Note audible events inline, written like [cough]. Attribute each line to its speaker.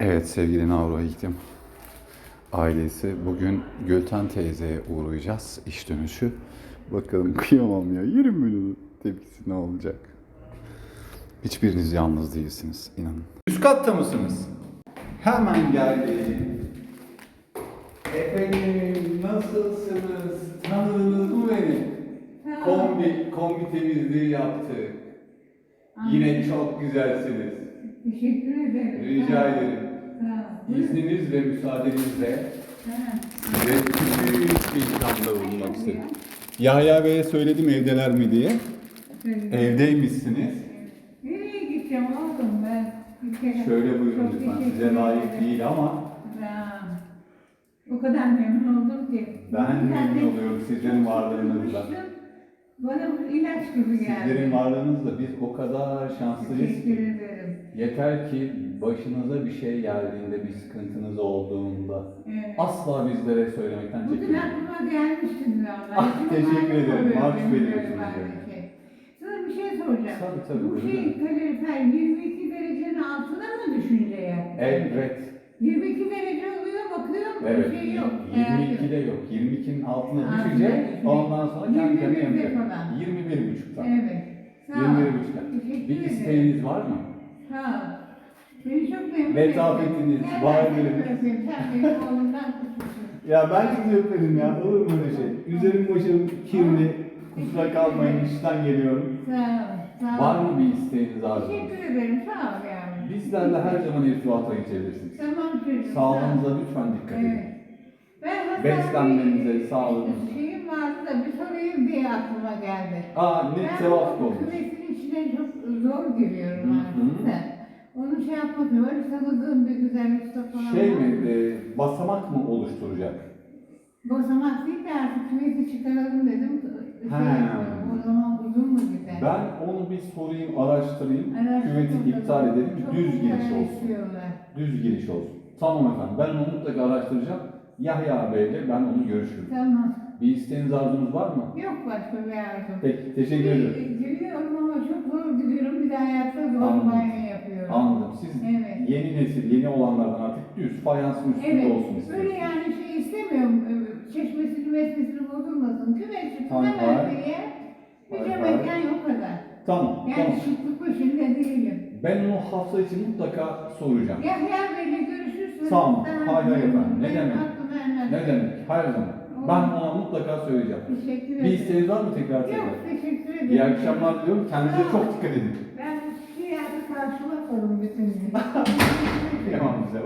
Speaker 1: Evet sevgili Navro Hiktim ailesi bugün Gülten teyzeye uğrayacağız iş dönüşü. Bakalım kıyamam ya 20 milyon tepkisi ne olacak? Hiçbiriniz yalnız değilsiniz inanın. Üst katta mısınız? Hemen geldim. Efendim nasılsınız? Tanıdınız mı beni? Kombi, kombi temizliği yaptık. Yine çok güzelsiniz.
Speaker 2: Teşekkür ederim.
Speaker 1: Rica ederim.
Speaker 2: Buyurun.
Speaker 1: İzninizle, müsaadenizle size küçük bir ikramda bulunmak istedim. Yahya Bey'e söyledim evdeler mi diye. Evdeymişsiniz.
Speaker 2: Nereye gideceğim oğlum ben?
Speaker 1: Şöyle buyurun lütfen. Size layık değil ama
Speaker 2: O kadar memnun oldum ki.
Speaker 1: ben memnun oluyorum sizlerin varlığınızla.
Speaker 2: Bana bu ilaç gibi geldi.
Speaker 1: Sizlerin varlığınızla biz o kadar şanslıyız
Speaker 2: Teşekkür
Speaker 1: ki.
Speaker 2: ederim.
Speaker 1: Yeter ki başınıza bir şey geldiğinde, bir sıkıntınız olduğunda
Speaker 2: Evet.
Speaker 1: asla bizlere söylemekten
Speaker 2: Bugün
Speaker 1: çekinmeyin.
Speaker 2: aklıma gelmiştin valla.
Speaker 1: Ah,
Speaker 2: Şimdi
Speaker 1: teşekkür
Speaker 2: bana
Speaker 1: ederim.
Speaker 2: soruyor
Speaker 1: Mahcup
Speaker 2: benim
Speaker 1: ediyorsunuz
Speaker 2: böyle
Speaker 1: beni.
Speaker 2: bir. Sana bir şey soracağım.
Speaker 1: Tabii, tabii,
Speaker 2: Bu
Speaker 1: buyurun.
Speaker 2: şey kalorifer 22 derecenin altına mı düşünce
Speaker 1: Evet.
Speaker 2: 22 derece oluyor bakıyorum
Speaker 1: Evet.
Speaker 2: bir şey yok.
Speaker 1: 22'de yok. 22'nin altına
Speaker 2: Altına
Speaker 1: düşecek.
Speaker 2: düşecek.
Speaker 1: Ondan sonra kendi kendine
Speaker 2: 21'de
Speaker 1: yanacak.
Speaker 2: falan.
Speaker 1: 21.5'ta.
Speaker 2: Evet. Sağ ol.
Speaker 1: 21.5'ta.
Speaker 2: Teşekkür
Speaker 1: Bir
Speaker 2: ederim.
Speaker 1: isteğiniz var mı?
Speaker 2: Sağ ol. Beni çok memnun
Speaker 1: Letafetiniz,
Speaker 2: ettin. Gel
Speaker 1: var
Speaker 2: ben seni
Speaker 1: mı?
Speaker 2: öpeyim. Sen benim oğlumdan küçüksün.
Speaker 1: Ya ben sizi öperim ya. Olur mu öyle şey? Üzerim başım kirli. Kusura kalmayın işten geliyorum.
Speaker 2: Sağ ol. Sağ ol.
Speaker 1: Var mı bir isteğiniz arzunuz?
Speaker 2: Teşekkür ederim. Sağ ol
Speaker 1: Bizlerle her zaman irtibata geçebilirsiniz.
Speaker 2: Tamam.
Speaker 1: Sağlığınıza lütfen dikkat
Speaker 2: Evet.
Speaker 1: edin.
Speaker 2: Ben hatta
Speaker 1: Beslenmenize,
Speaker 2: bir-
Speaker 1: sağlığınıza.
Speaker 2: Şeyim vardı da bir sorayım diye aklıma geldi.
Speaker 1: Aa ne sevap olmuş.
Speaker 2: Kümesin içine çok zor giriyorum
Speaker 1: Hı hı.
Speaker 2: artık da. Onu şey yapmak var. Tanıdığım bir güzel usta falan
Speaker 1: Şey
Speaker 2: var.
Speaker 1: mi, e, basamak mı oluşturacak?
Speaker 2: Basamak değil de artık kümesi çıkaralım dedim. Şey,
Speaker 1: Ha.
Speaker 2: o zaman mu?
Speaker 1: Ben onu bir sorayım, araştırayım.
Speaker 2: Araştırdım
Speaker 1: Küveti iptal edelim.
Speaker 2: çok
Speaker 1: Düz giriş olsun.
Speaker 2: istiyorlar.
Speaker 1: Düz giriş olsun. Tamam efendim. Ben onu mutlaka araştıracağım. Yahya Bey'le ben onu görüşürüm.
Speaker 2: Tamam.
Speaker 1: Bir isteğiniz arzunuz var mı?
Speaker 2: Yok başka bir arzum.
Speaker 1: Peki, teşekkür ederim.
Speaker 2: Gülüyorum ama çok zor gülüyorum. Bir de hayatta zor
Speaker 1: Anladım.
Speaker 2: banyo yapıyorum.
Speaker 1: Anladım. Siz
Speaker 2: Evet.
Speaker 1: yeni nesil, yeni olanlardan artık düz, fayansın üstünde
Speaker 2: Evet.
Speaker 1: olsun
Speaker 2: Böyle
Speaker 1: istiyorsunuz.
Speaker 2: yani şey istemiyorum. e, Çeşmesini mesmesini bozulmasın. Kümesi
Speaker 1: Hay hay.
Speaker 2: hemen diye. Bir
Speaker 1: Hay
Speaker 2: de
Speaker 1: hay.
Speaker 2: mekan yok kadar.
Speaker 1: Tamam,
Speaker 2: Yani
Speaker 1: tamam.
Speaker 2: şıklık peşinde değilim.
Speaker 1: Ben onu hafta için mutlaka soracağım.
Speaker 2: Yahya Bey'le görüşürsün.
Speaker 1: Tamam.
Speaker 2: Daha
Speaker 1: Hay hay efendim. Ne demek? Ne demek? Her zaman. Ben ona mutlaka söyleyeceğim.
Speaker 2: Teşekkür
Speaker 1: Bir
Speaker 2: ederim.
Speaker 1: isteğiniz var mı tekrar
Speaker 2: Yok
Speaker 1: tekrar?
Speaker 2: teşekkür ederim.
Speaker 1: İyi akşamlar diliyorum. Kendinize çok dikkat edin.
Speaker 2: Ben bu şiarı karşılatalım bütün gün. [laughs]
Speaker 1: Tamam.